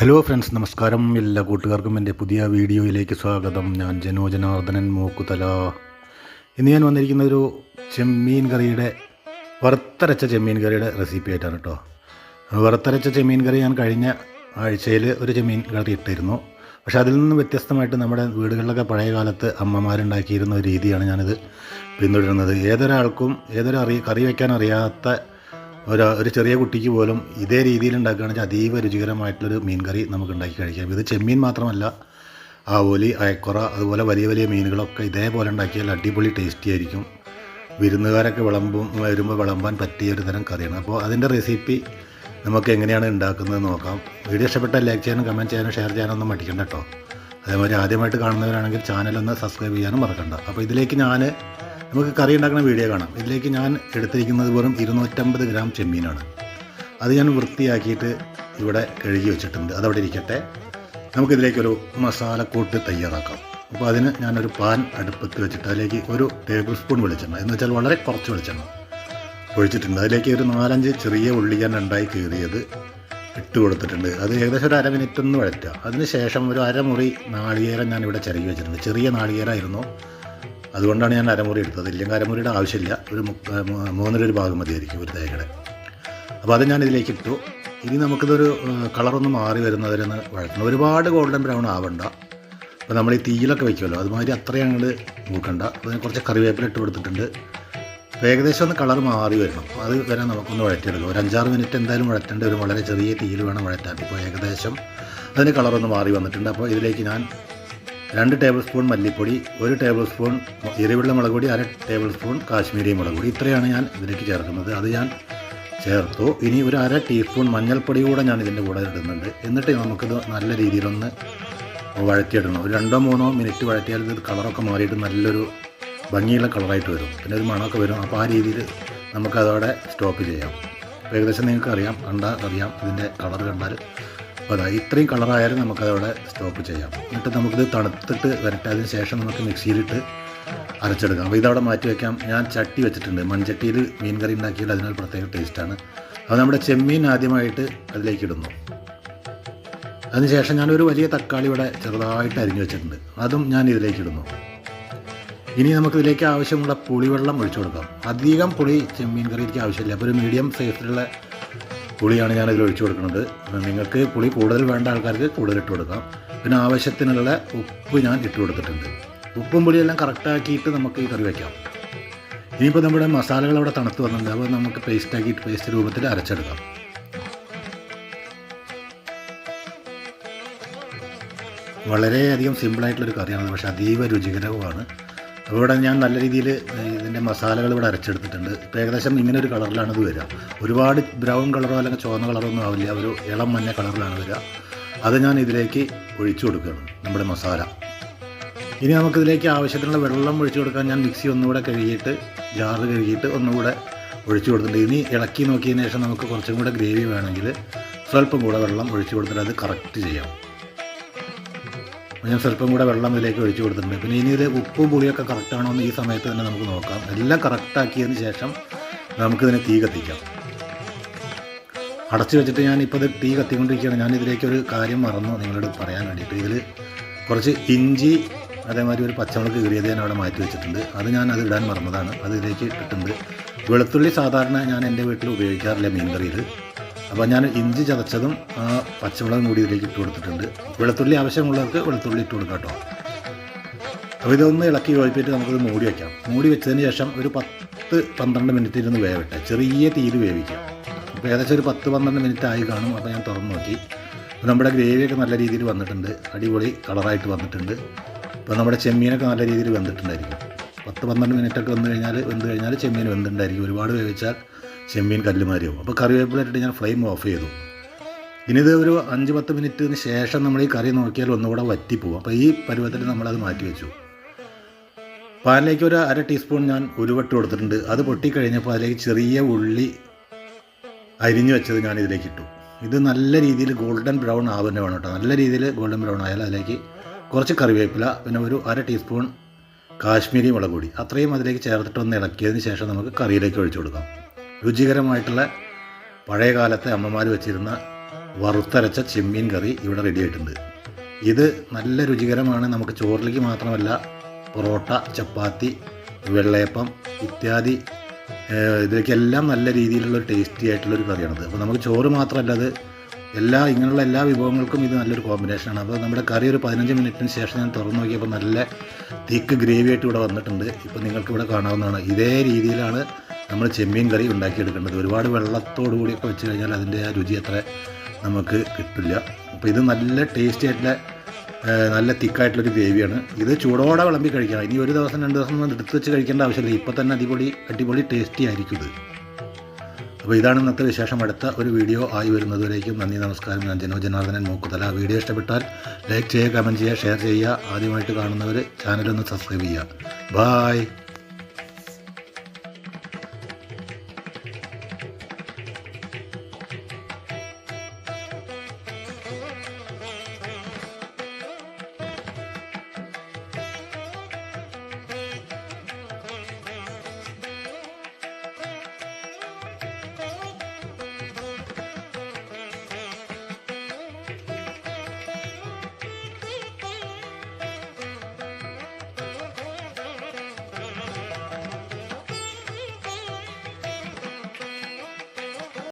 Hello friends നമസ്കാരം. എല്ലാ കൂട്ടുകാർക്കും എന്റെ പുതിയ വീഡിയോയിലേക്ക് സ്വാഗതം. ഞാൻ ജനോ ജനാർദ്ദനൻ മൂക്കുതല. ഇന്ന് ഞാൻ വന്നിരിക്കുന്ന ഒരു ചെമ്മീൻ കറിയുടെ വറുത്തരച്ച ചെമ്മീൻ കറിയുടെ റെസിപ്പി ആയിട്ടാണ് കേട്ടോ. വറുത്തരച്ച ചെമ്മീൻ കറി ഞാൻ കഴിഞ്ഞ ആഴ്ചയിൽ ഒരു ചെമ്മീൻ കറി ഇട്ടിരുന്നു. പക്ഷേ അതിൽ നിന്നും വ്യത്യസ്തമായിട്ട് നമ്മുടെ വീടുകളിലൊക്കെ പഴയ കാലത്ത് അമ്മമാരുണ്ടാക്കിയിരുന്ന ഒരു രീതിയാണ് ഞാനിത് പിന്തുടരുന്നത്. ഏതൊരാൾക്കും ഏതൊരു കറി വയ്ക്കാൻ അറിയാത്ത ഒരു ഒരു ചെറിയ കുട്ടിക്ക് പോലും ഇതേ രീതിയിൽ ഉണ്ടാക്കുകയാണെങ്കിൽ അതീവ രുചികരമായിട്ടുള്ളൊരു മീൻ കറി നമുക്ക് ഉണ്ടാക്കി കഴിക്കാം. ഇത് ചെമ്മീൻ മാത്രമല്ല ആവോലി അയക്കുറ അതുപോലെ വലിയ വലിയ മീനുകളൊക്കെ ഇതേപോലെ ഉണ്ടാക്കിയാൽ അടിപൊളി ടേസ്റ്റി ആയിരിക്കും. വിരുന്നുകാരൊക്കെ വിളമ്പും വരുമ്പോൾ വിളമ്പാൻ പറ്റിയ ഒരു തരം കറിയാണ്. അപ്പോൾ അതിന്റെ റെസിപ്പി നമുക്ക് എങ്ങനെയാണ് ഉണ്ടാക്കുന്നത് നോക്കാം. വീഡിയോ ഇഷ്ടപ്പെട്ടാൽ ലൈക്ക് ചെയ്യാനും കമന്റ് ചെയ്യാനും ഷെയർ ചെയ്യാനും ഒന്നും മടിക്കണ്ട കേട്ടോ. അതേമാതിരി ആദ്യമായിട്ട് കാണുന്നവരാണെങ്കിൽ ചാനലൊന്ന് സബ്സ്ക്രൈബ് ചെയ്യാനും മറക്കണ്ട. അപ്പോൾ ഇതിലേക്ക് ഞാൻ നമുക്ക് കറി ഉണ്ടാക്കുന്ന വീഡിയോ കാണാം. ഇതിലേക്ക് ഞാൻ എടുത്തിരിക്കുന്നത് വെറും ഇരുന്നൂറ്റമ്പത് ഗ്രാം ചെമ്മീനാണ്. അത് ഞാൻ വൃത്തിയാക്കിയിട്ട് ഇവിടെ കഴുകി വെച്ചിട്ടുണ്ട്. അതവിടെ ഇരിക്കട്ടെ. നമുക്കിതിലേക്കൊരു മസാലക്കൂട്ട് തയ്യാറാക്കാം. അപ്പോൾ അതിന് ഞാനൊരു പാൻ അടുപ്പത്ത് വെച്ചിട്ട് അതിലേക്ക് ഒരു ടേബിൾ സ്പൂൺ വെളിച്ചെണ്ണ. എന്ന് വെച്ചാൽ വളരെ കുറച്ച് വെളിച്ചെണ്ണ ഒഴിച്ചിട്ടുണ്ട്. അതിലേക്ക് ഒരു നാലഞ്ച് ചെറിയ ഉള്ളി ഞാൻ രണ്ടായി കീറിയത് ഇട്ട് കൊടുത്തിട്ടുണ്ട്. അത് ഏകദേശം ഒരു അര മിനിറ്റ് ഒന്ന് വഴറ്റുക. അതിന് ശേഷം ഒരു അരമുറി നാളികേരം ഞാൻ ഇവിടെ ചിരകി വെച്ചിട്ടുണ്ട്. ചെറിയ നാളികേരമായിരുന്നു. അതുകൊണ്ടാണ് ഞാൻ അരമുറി എടുത്തത്. ഇല്ലെങ്കിൽ അരമുറിയുടെ ആവശ്യമില്ല. ഒരു മൂന്നിൽ ഒരു ഭാഗം മതിയായിരിക്കും ഒരു തേങ്ങയുടെ അപ്പോൾ അത് ഞാൻ ഇതിലേക്ക് ഇട്ടു. ഇനി നമുക്കിതൊരു കളറൊന്നും മാറി വരുന്നവരെന്ന് വഴക്കണം ഒരുപാട് ഗോൾഡൻ ബ്രൗൺ ആവണ്ട. അപ്പോൾ നമ്മൾ ഈ തീയിലൊക്കെ വയ്ക്കുമല്ലോ അതുമാതിരി അത്രയും അങ്ങോട്ട് നോക്കണ്ട അപ്പോൾ കുറച്ച് കറിവേപ്പില ഇട്ട് കൊടുത്തിട്ടുണ്ട്. ഏകദേശം ഒന്ന് കളർ മാറി വരണം. അത് വരെ നമുക്കൊന്ന് വഴറ്റിയെടുക്കാം. ഒരു അഞ്ചാറ് മിനിറ്റ് എന്തായാലും വഴറ്റേണ്ട ഒരു വളരെ ചെറിയ തീയിൽ വേണം വഴറ്റാൻ. ഇപ്പോൾ ഏകദേശം അതിന് കളറൊന്ന് മാറി വന്നിട്ടുണ്ട്. അപ്പോൾ ഇതിലേക്ക് ഞാൻ രണ്ട് ടേബിൾ സ്പൂൺ മല്ലിപ്പൊടി ഒരു ടേബിൾ സ്പൂൺ എരിവുള്ള മുളക് പൊടി അര ടേബിൾ സ്പൂൺ കാശ്മീരി മുളക് പൊടി. ഇത്രയാണ് ഞാൻ ഇതിലേക്ക് ചേർക്കുന്നത്. അത് ഞാൻ ചേർത്തു. ഇനി ഒരു അര ടീസ്പൂൺ മഞ്ഞൾപ്പൊടി കൂടെ ഞാൻ ഇതിന്റെ കൂടെ ഇടുന്നുണ്ട്. എന്നിട്ട് നമുക്കിത് നല്ല രീതിയിലൊന്ന് വഴറ്റിയിടണം. ഒരു രണ്ടോ മൂന്നോ മിനിറ്റ് വഴറ്റിയാൽ ഇത് കളറൊക്കെ മാറിയിട്ട് നല്ലൊരു ഭംഗിയുള്ള കളറായിട്ട് വരും. പിന്നെ ഒരു മണമൊക്കെ വരും. അപ്പോൾ ആ രീതിയിൽ നമുക്കതോടെ സ്റ്റോപ്പ് ചെയ്യാം. ഏകദേശം നിങ്ങൾക്ക് അറിയാം കണ്ടാൽ അറിയാം ഇതിന്റെ കളർ കണ്ടാൽ അപ്പോൾ അതാ ഇത്രയും കളറായാലും നമുക്കതവിടെ സ്റ്റോപ്പ് ചെയ്യാം. എന്നിട്ട് നമുക്കിത് തണുത്തിട്ട് വരട്ടെ. അതിന് ശേഷം നമുക്ക് മിക്സിയിലിട്ട് അരച്ചെടുക്കാം. അപ്പോൾ ഇതവിടെ മാറ്റി വയ്ക്കാം ഞാൻ ചട്ടി വെച്ചിട്ടുണ്ട്. മൺചട്ടിയിൽ മീൻ കറി ഉണ്ടാക്കിയാൽ അതിനൊരു പ്രത്യേക ടേസ്റ്റാണ്. അത് നമ്മുടെ ചെമ്മീൻ ആദ്യമായിട്ട് അതിലേക്ക് ഇടുന്നു. അതിനുശേഷം ഞാനൊരു വലിയ തക്കാളി ഇവിടെ ചെറുതായിട്ട് അരിഞ്ഞു വെച്ചിട്ടുണ്ട്. അതും ഞാൻ ഇതിലേക്ക് ഇടുന്നു. ഇനി നമുക്ക് ഇതിലേക്ക് ആവശ്യമുള്ള പുളിവെള്ളം ഒഴിച്ചു കൊടുക്കാം. അധികം പുളി ചെമ്മീൻ കറിക്ക് ആവശ്യമില്ല. അപ്പോൾ ഒരു മീഡിയം സൈസിലുള്ള പുളിയാണ് ഞാൻ ഇതിൽ ഒഴിച്ചു കൊടുക്കുന്നത്. നിങ്ങൾക്ക് പുളി കൂടുതൽ വേണ്ട ആൾക്കാർക്ക് കൂടുതൽ ഇട്ട് കൊടുക്കാം. പിന്നെ ആവശ്യത്തിനുള്ള ഉപ്പ് ഞാൻ ഇട്ട് കൊടുത്തിട്ടുണ്ട്. ഉപ്പും പുളിയെല്ലാം കറക്റ്റാക്കിയിട്ട് നമുക്ക് ഈ കറി വയ്ക്കാം ഇനിയിപ്പോൾ നമ്മുടെ മസാലകൾ അവിടെ തണുത്ത് വന്നിട്ടുണ്ട്. അപ്പോൾ നമുക്ക് പേസ്റ്റ് ആക്കിയിട്ട് പേസ്റ്റ് രൂപത്തിൽ അരച്ചെടുക്കാം. വളരെയധികം സിമ്പിളായിട്ടുള്ളൊരു കറിയാണ് പക്ഷേ അതീവ രുചികരവുമാണ്. അപ്പോൾ ഇവിടെ ഞാൻ നല്ല രീതിയിൽ ഇതിന്റെ മസാലകൾ ഇവിടെ അരച്ചെടുത്തിട്ടുണ്ട്. ഇപ്പോൾ ഏകദേശം ഇങ്ങനെ ഒരു കളറിലാണ് ഇത് വരിക. ഒരുപാട് ബ്രൗൺ കളറോ അല്ലെങ്കിൽ ചുവന്ന കളറോ ഒന്നും ആവില്ല. ഒരു ഇളം മഞ്ഞ കളറിലാണ് വരിക. അത് ഞാൻ ഇതിലേക്ക് ഒഴിച്ചു കൊടുക്കുകയാണ് നമ്മുടെ മസാല. ഇനി നമുക്കിതിലേക്ക് ആവശ്യത്തിനുള്ള വെള്ളം ഒഴിച്ചു കൊടുക്കാൻ ഞാൻ മിക്സി ഒന്നുകൂടെ കഴുകിയിട്ട് ജാറ് കഴുകിയിട്ട് ഒന്നുകൂടെ ഒഴിച്ചു കൊടുത്തിട്ടുണ്ട്. ഇനി ഇളക്കി നോക്കിയതിന് ശേഷം നമുക്ക് കുറച്ചും കൂടെ ഗ്രേവി വേണമെങ്കിൽ സ്വല്പം കൂടെ വെള്ളം ഒഴിച്ചു കൊടുത്തിട്ട് അത് കറക്റ്റ് ചെയ്യാം. ഞാൻ സ്വല്പം കൂടെ വെള്ളം ഇതിലേക്ക് ഒഴിച്ചു കൊടുത്തിട്ടുണ്ട്. പിന്നെ ഇനി ഇത് ഉപ്പും പുളിയൊക്കെ കറക്റ്റാണോ എന്ന് ഈ സമയത്ത് തന്നെ നമുക്ക് നോക്കാം. എല്ലാം കറക്റ്റാക്കിയതിന് ശേഷം നമുക്കിതിനെ തീ കത്തിക്കാം. അടച്ചു വെച്ചിട്ട് ഞാൻ ഇപ്പോൾ ഇത് തീ കത്തിക്കൊണ്ടിരിക്കുകയാണ്. ഞാൻ ഇതിലേക്ക് ഒരു കാര്യം മറന്നു നിങ്ങളോട് പറയാൻ വേണ്ടിയിട്ട്. ഇതിൽ കുറച്ച് ഇഞ്ചി അതേമാതിരി ഒരു പച്ചമുളക് കീറിയത് ഞാൻ അവിടെ മാറ്റി വെച്ചിട്ടുണ്ട്. അത് ഞാൻ അത് ഇടാൻ മറന്നതാണ്. അത് ഇതിലേക്ക് ഇട്ടിട്ടുണ്ട്. വെളുത്തുള്ളി സാധാരണ ഞാൻ എന്റെ വീട്ടിൽ ഉപയോഗിക്കാറില്ല മീൻ കറിയിൽ അപ്പോൾ ഞാൻ ഇഞ്ചി ചതച്ചതും ആ പച്ചമുളകും കൂടി ഇതിലേക്ക് ഇട്ട് കൊടുത്തിട്ടുണ്ട്. വെളുത്തുള്ളി ആവശ്യമുള്ളവർക്ക് വെളുത്തുള്ളി ഇട്ട് കൊടുക്കാം കേട്ടോ. അപ്പോൾ ഇതൊന്ന് ഇളക്കി യോജിപ്പിച്ച് നമുക്കത് മൂടി വയ്ക്കാം മൂടി വെച്ചതിന് ശേഷം ഒരു പത്ത് പന്ത്രണ്ട് മിനിറ്റ് ഇരുന്ന് വേവട്ടെ. ചെറിയ തീയിൽ വേവിക്കാം. അപ്പോൾ ഏകദേശം ഒരു പത്ത് പന്ത്രണ്ട് മിനിറ്റ് ആയി കാണും. അപ്പോൾ ഞാൻ തുറന്ന് നോക്കി. നമ്മുടെ ഗ്രേവിയൊക്കെ നല്ല രീതിയിൽ വന്നിട്ടുണ്ട്. അടിപൊളി കളറായിട്ട് വന്നിട്ടുണ്ട്. അപ്പോൾ നമ്മുടെ ചെമ്മീനൊക്കെ നല്ല രീതിയിൽ വെന്തിട്ടുണ്ടായിരിക്കും. പത്ത് പന്ത്രണ്ട് മിനിറ്റൊക്കെ വന്നു കഴിഞ്ഞാൽ വെന്ത് കഴിഞ്ഞാൽ ചെമ്മീൻ വെന്തിട്ടുണ്ടായിരിക്കും. ഒരുപാട് വേവിച്ചാൽ ചെമ്മീൻ കല്ലുമാരിയോ അപ്പോൾ കറിവേപ്പില ഇട്ടിട്ട് ഞാൻ ഫ്ലെയിം ഓഫ് ചെയ്തു. ഇനി ഇത് ഒരു അഞ്ച് പത്ത് മിനിറ്റിന് ശേഷം നമ്മൾ ഈ കറി നോക്കിയാൽ ഒന്നുകൂടെ വറ്റിപ്പോവും. അപ്പോൾ ഈ പരുവത്തിൽ നമ്മളത് മാറ്റി വെച്ചു. പാനിലേക്ക് ഒരു അര ടീസ്പൂൺ ഞാൻ ഉരുവട്ട് കൊടുത്തിട്ടുണ്ട്. അത് പൊട്ടിക്കഴിഞ്ഞപ്പോൾ അതിലേക്ക് ചെറിയ ഉള്ളി അരിഞ്ഞു വെച്ചത് ഞാൻ ഇതിലേക്ക് ഇട്ടു ഇത് നല്ല രീതിയിൽ ഗോൾഡൻ ബ്രൗൺ ആവുന്ന വേണം കേട്ടോ. നല്ല രീതിയിൽ ഗോൾഡൻ ബ്രൗൺ ആയാൽ അതിലേക്ക് കുറച്ച് കറിവേപ്പില പിന്നെ ഒരു അര ടീസ്പൂൺ കാശ്മീരി മുളക് പൊടി. അത്രയും അതിലേക്ക് ചേർത്തിട്ട് ഒന്ന് ഇളക്കിയതിന് ശേഷം നമുക്ക് കറിയിലേക്ക് ഒഴിച്ചു കൊടുക്കാം. രുചികരമായിട്ടുള്ള പഴയ കാലത്തെ അമ്മമാർ വെച്ചിരുന്ന വറുത്തരച്ച ചെമ്മീൻ കറി ഇവിടെ റെഡി ആയിട്ടുണ്ട്. ഇത് നല്ല രുചികരമാണ്. നമുക്ക് ചോറിലേക്ക് മാത്രമല്ല പൊറോട്ട ചപ്പാത്തി വെള്ളയപ്പം ഇത്യാദി ഇതിലേക്കെല്ലാം നല്ല രീതിയിലുള്ള ടേസ്റ്റി ആയിട്ടുള്ളൊരു കറിയാണത്. അപ്പോൾ നമുക്ക് ചോറ് മാത്രമല്ല അത് എല്ലാ ഇങ്ങനെയുള്ള എല്ലാ വിഭവങ്ങൾക്കും ഇത് നല്ലൊരു കോമ്പിനേഷനാണ് അപ്പോൾ നമ്മുടെ കറി ഒരു പതിനഞ്ച് മിനിറ്റിന് ശേഷം ഞാൻ തുറന്നു നോക്കിയപ്പോൾ നല്ല തിക്ക് ഗ്രേവി ആയിട്ട് ഇവിടെ വന്നിട്ടുണ്ട്. ഇപ്പോൾ നിങ്ങൾക്ക് ഇവിടെ കാണാവുന്നതാണ്. ഇതേ രീതിയിലാണ് നമ്മൾ ചെമ്മീൻ കറി ഉണ്ടാക്കിയെടുക്കേണ്ടത് ഒരുപാട് വെള്ളത്തോടു കൂടിയൊക്കെ വെച്ച് കഴിഞ്ഞാൽ അതിന്റെ ആ രുചി അത്ര നമുക്ക് കിട്ടില്ല. അപ്പോൾ ഇത് നല്ല ടേസ്റ്റി ആയിട്ടുള്ള നല്ല തിക്കായിട്ടുള്ളൊരു ഗ്രേവിയാണ്. ഇത് ചൂടോടെ വിളമ്പി കഴിക്കാം ഇനി ഒരു ദിവസം രണ്ട് ദിവസം എടുത്ത് വെച്ച് കഴിക്കേണ്ട ആവശ്യമില്ല. ഇപ്പോൾ തന്നെ അടിപൊളി അടിപൊളി ടേസ്റ്റി ആയിരിക്കും ഇത്. അപ്പോൾ ഇതാണ് ഇന്നത്തെ വിശേഷം. അടുത്ത ഒരു വീഡിയോ ആയി വരുന്നതുവരേക്കും നന്ദി നമസ്കാരം. ഞാൻ ജനോ ജനാർദ്ദനൻ മൂക്കുതല. വീഡിയോ ഇഷ്ടപ്പെട്ടാൽ ലൈക്ക് ചെയ്യുക കമന്റ് ചെയ്യുക ഷെയർ ചെയ്യുക. ആദ്യമായിട്ട് കാണുന്നവർ ചാനലൊന്ന് സബ്സ്ക്രൈബ് ചെയ്യുക. ബായ്